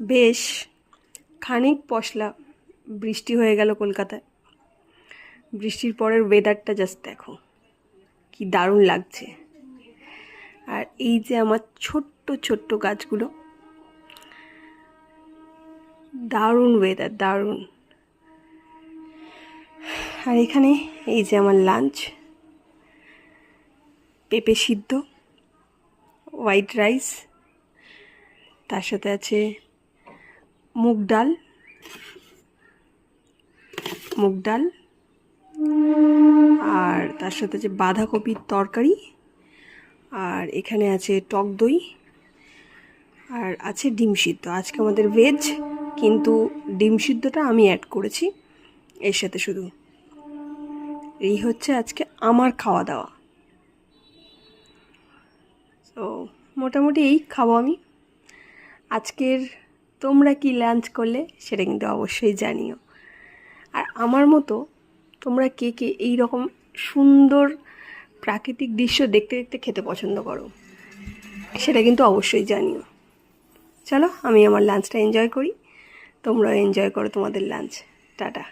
বেশ খানিক পশলা বৃষ্টি হয়ে গেল কলকাতায়। বৃষ্টির পরের ওয়েদারটা জাস্ট দেখো, কি দারুণ লাগছে। আর এই যে আমার ছোট্ট ছোট্ট গাছগুলো, দারুণ ওয়েদার দারুণ। আর এখানে এই যে আমার লাঞ্চ পেঁপে সিদ্ধ হোয়াইট রাইস তার সাথে আছে মুগ ডাল মুগ ডাল, আর তার সাথে আছে বাঁধাকপির তরকারি, আর এখানে আছে টক দই, আর আছে ডিম সিদ্ধ। আজকে আমাদের ভেজ কিন্তু ডিম সিদ্ধটা আমি অ্যাড করেছি, এর সাথে শুধু। এই হচ্ছে আজকে আমার খাওয়া দাওয়া তো মোটামুটি এই খাব আমি। আজকের তোমরা কি লাঞ্চ করলে সেটা কিন্তু অবশ্যই জানিও। আর আমার মতো তোমরা কে কে এই রকম সুন্দর প্রাকৃতিক দৃশ্য দেখতে দেখতে খেতে পছন্দ করো, সেটা কিন্তু অবশ্যই জানিও। চলো, আমি আমার লাঞ্চটা এনজয় করি। তোমরাও এনজয় করো তোমাদের লাঞ্চ। টাটা।